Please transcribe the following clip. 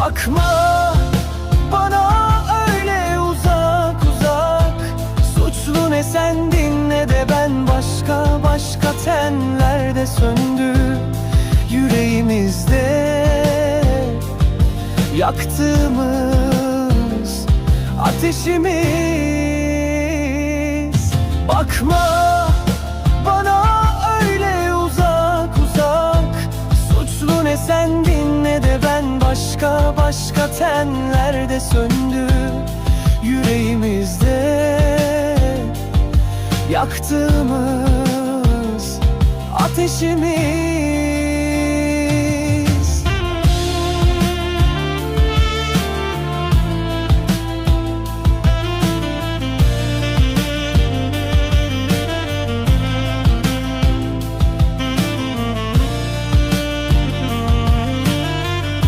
Bakma bana öyle uzak uzak. Suçlu ne sendin ne de ben başka başka tenlerde söndü Yüreğimizde. Yaktığımız ateşimiz. Bakma bana öyle uzak uzak. Suçlu ne sendin ne de ben başka tenlerde söndü Yüreğimizde. Yaktığımız ateşimiz